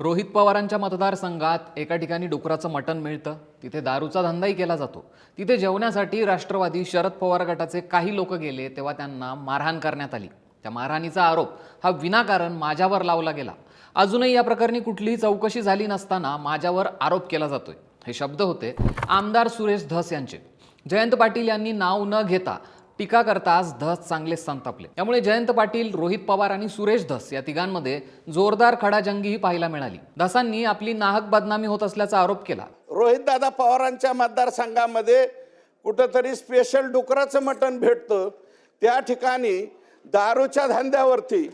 रोहित पवारांच्या मतदारसंघात एका ठिकाणी डुकराचं मटण मिळतं तिथे दारूचा धंदाही केला जातो. तिथे जेवण्यासाठी राष्ट्रवादी शरद पवार गटाचे काही लोक गेले तेव्हा त्यांना मारहाण करण्यात आली. त्या मारहाणीचा आरोप हा विनाकारण माझ्यावर लावला गेला. अजूनही या प्रकरणी कुठलीही चौकशी झाली नसताना माझ्यावर आरोप केला जातोय. हे शब्द होते आमदार सुरेश धस यांचे. जयंत पाटील यांनी नाव न घेता टीका करताच धस चांगले संतापले. त्यामुळे जयंत पाटील रोहित पवार आणि सुरेश धस या तिघांमध्ये जोरदार खडाजंगीही पाहायला मिळाली. धसांनी आपली नाहक बदनामी होत असल्याचा आरोप केला. रोहित दादा पवारांच्या मतदारसंघामध्ये कुठंतरी स्पेशल डुकराचं मटण भेटतं. त्या ठिकाणी दारूच्या धंद्यावरती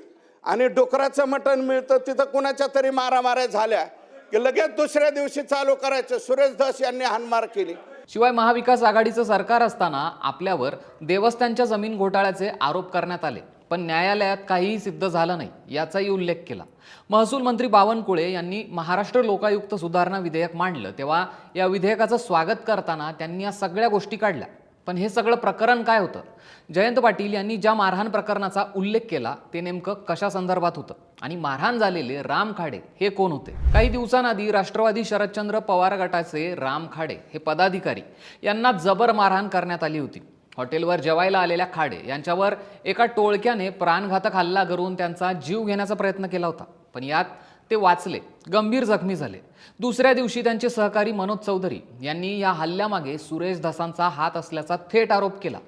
आणि डुकराचं मटण मिळतं तिथं कुणाच्या तरी मारामाऱ्या झाल्या की लगेच दुसऱ्या दिवशी चालू करायचं. सुरेश धस यांनी हानमार केली. शिवाय महाविकास आघाडीचं सरकार असताना आपल्यावर देवस्थानच्या जमीन घोटाळ्याचे आरोप करण्यात आले. पण न्यायालयात काहीही सिद्ध झालं नाही याचाही उल्लेख केला. महसूल मंत्री बावनकुळे यांनी महाराष्ट्र लोकायुक्त सुधारणा विधेयक मांडलं तेव्हा या विधेयकाचं स्वागत करताना त्यांनी या सगळ्या गोष्टी काढल्या. पण हे सगळं प्रकरण काय होतं? जयंत पाटील यांनी ज्या मारहाण प्रकरणाचा उल्लेख केला ते नेमकं कशा संदर्भात होतं? आणि मारहाण झालेले राम खाडे हे कोण होते? काही दिवसांआधी राष्ट्रवादी शरदचंद्र पवार गटाचे राम खाडे हे पदाधिकारी यांना जबर मारहाण करण्यात आली होती. हॉटेलवर जेवायला आलेल्या खाडे यांच्यावर एका टोळक्याने प्राणघातक हल्ला करून त्यांचा जीव घेण्याचा प्रयत्न केला होता. पण यात ते वाचले. गंभीर जखमी झाले. दुसऱ्या दिवशी त्यांचे सहकारी मनोज चौधरी यांनी या हल्ल्यामागे सुरेश धसांचा हात असल्याचा थेट आरोप केला.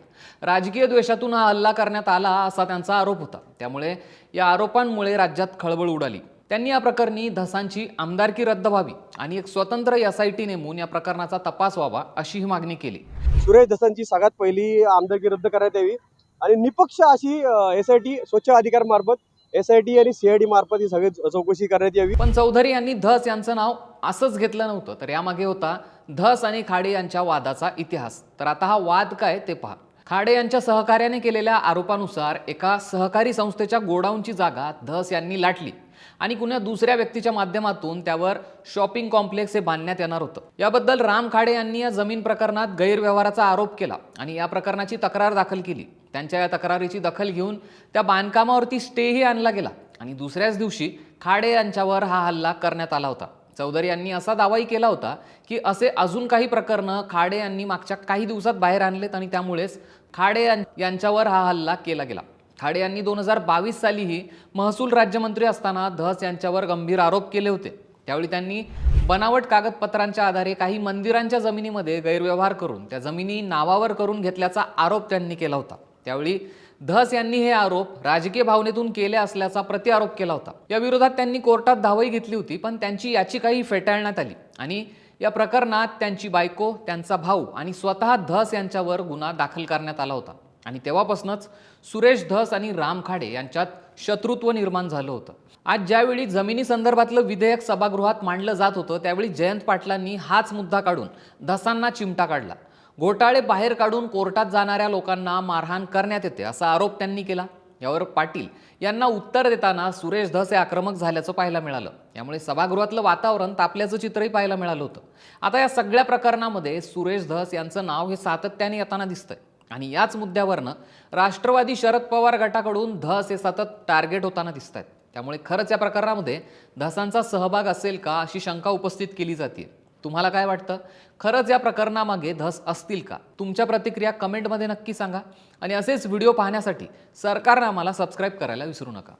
राजकीय द्वेषातून हा हल्ला करण्यात आला असा त्यांचा आरोप होता. त्यामुळे या आरोपांमुळे राज्यात खळबळ उडाली. त्यांनी या प्रकरणी धसांची आमदारकी रद्द व्हावी आणि एक स्वतंत्र एस आय टी नेमून या प्रकरणाचा तपास व्हावा अशी ही मागणी केली. सुरेश धसांची सगळ्यात पहिली आमदारकी रद्द करण्यात यावी आणि निपक्ष अशी एस आय टी स्वच्छ अधिकार मार्फत एस आय टी आणि सीआयडी मार्फत ही सगळी चौकशी करण्यात यावी. पण चौधरी यांनी धस यांचं नाव असंच घेतलं नव्हतं. तर यामागे होता धस आणि खाडे यांच्या वादाचा इतिहास. तर आता हा वाद काय ते पहा. खाडे यांच्या सहकार्याने केलेल्या आरोपानुसार एका सहकारी संस्थेच्या गोडाऊनची जागा धस यांनी लाटली आणि कुण्या दुसऱ्या व्यक्तीच्या माध्यमातून त्यावर शॉपिंग कॉम्प्लेक्स हे बांधण्यात येणार होतं. याबद्दल राम खाडे यांनी या जमीन प्रकरणात गैरव्यवहाराचा आरोप केला आणि या प्रकरणाची तक्रार दाखल केली. त्यांच्या या तक्रारीची दखल घेऊन त्या बांधकामावरती स्टेही आणला गेला. आणि दुसऱ्याच दिवशी खाडे यांच्यावर हा हल्ला करण्यात आला होता. चौधरी यांनी असा दावाही केला होता की असे अजून काही प्रकरणं खाडे यांनी मागच्या काही दिवसात बाहेर आणलेत आणि त्यामुळेच खाडे यांच्यावर हा हल्ला केला गेला. खाडे यांनी दोन हजार बावीस सालीही महसूल राज्यमंत्री असताना धस यांच्यावर गंभीर आरोप केले होते. त्यावेळी त्यांनी बनावट कागदपत्रांच्या आधारे काही मंदिरांच्या जमिनीमध्ये गैरव्यवहार करून त्या जमिनी नावावर करून घेतल्याचा आरोप त्यांनी केला होता. त्यावेळी धस यांनी हे आरोप राजकीय भावनेतून केले असल्याचा प्रतिआरोप केला होता. या विरोधात त्यांनी कोर्टात धावही घेतली होती पण त्यांची याचिकाही फेटाळण्यात आली आणि या प्रकरणात त्यांची बायको त्यांचा भाऊ आणि स्वतः धस यांच्यावर गुन्हा दाखल करण्यात आला होता. आणि तेव्हापासूनच सुरेश धस आणि राम खाडे यांच्यात शत्रुत्व निर्माण झालं होतं. आज ज्यावेळी जमिनी संदर्भातलं विधेयक सभागृहात मांडलं जात होतं त्यावेळी जयंत पाटलांनी हाच मुद्दा काढून धसांना चिमटा काढला. घोटाळे बाहेर काढून कोर्टात जाणाऱ्या लोकांना मारहाण करण्यात येते असा आरोप त्यांनी केला. यावर पाटील यांना उत्तर देताना सुरेश धस हे आक्रमक झाल्याचं पाहायला मिळालं. यामुळे सभागृहातलं वातावरण तापल्याचं चित्रही पाहायला मिळालं होतं. आता या सगळ्या प्रकरणामध्ये सुरेश धस यांचं नाव हे सातत्याने येताना दिसतंय. आणि याच मुद्द्यावरनं राष्ट्रवादी शरद पवार गटाकडून धस हे सतत टार्गेट होताना दिसत आहेत त्यामुळे खरंच या प्रकरणामध्ये धसांचा सहभाग असेल का अशी शंका उपस्थित केली जाते तुम्हाला काय वाटतं? खरंच या प्रकरणामागे धस असतील का? तुमच्या प्रतिक्रिया कमेंटमध्ये नक्की सांगा. आणि असेच व्हिडिओ पाहण्यासाठी सरकारनं आम्हाला सबस्क्राईब करायला विसरू नका.